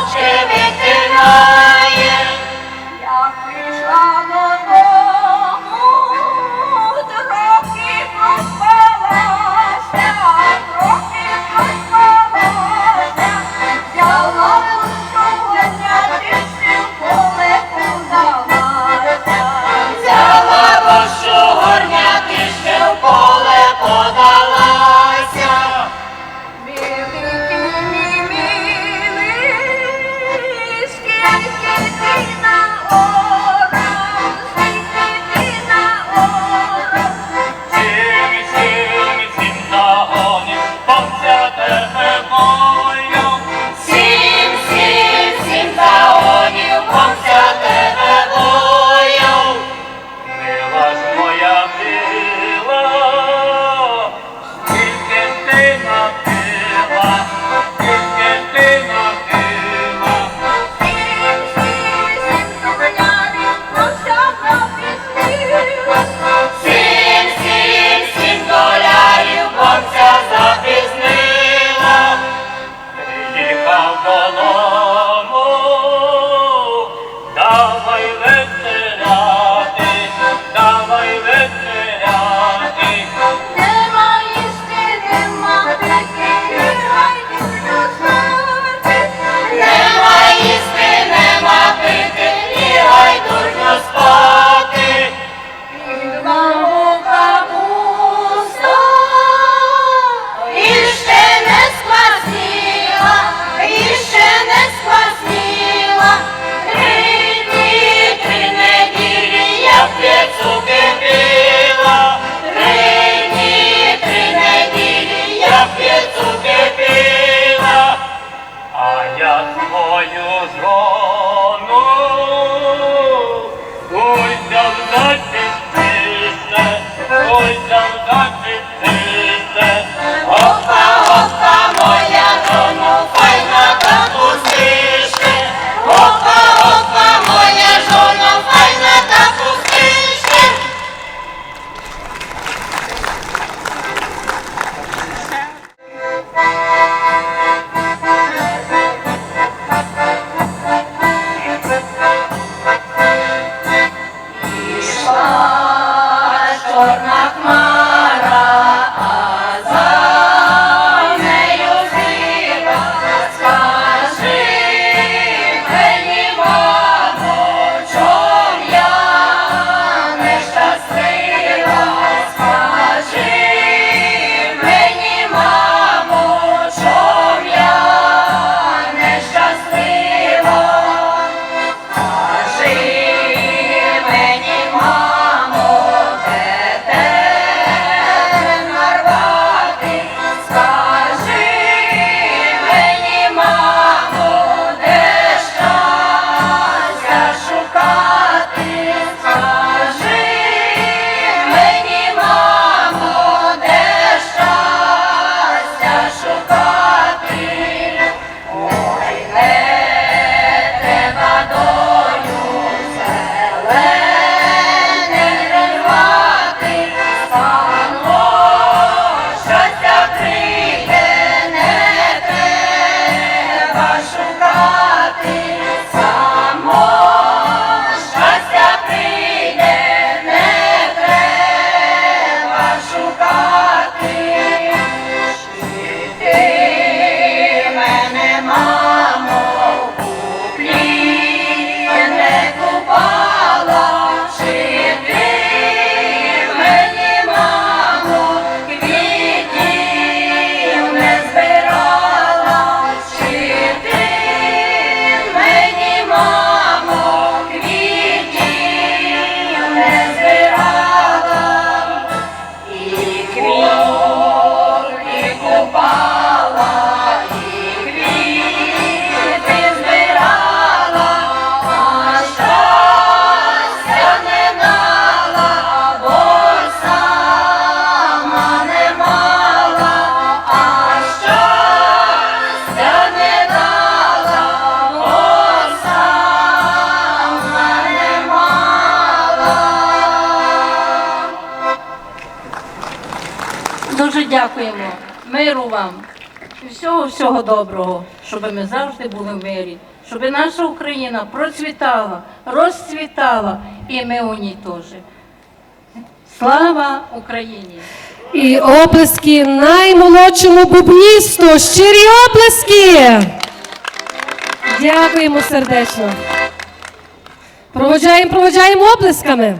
Pace veterana я свою жону, ой, завдати стрісне, ой, завдати стрісне, опа, опа моя. Sasha. Дякуємо. Миру вам. І всього всього доброго, щоб ми завжди були в мирі, щоб наша Україна процвітала, розцвітала, і ми у ній теж. Слава Україні! І оплески наймолодшому бубністу. Щирі оплески! Дякуємо сердечно. Проводжаємо, проводжаємо оплесками.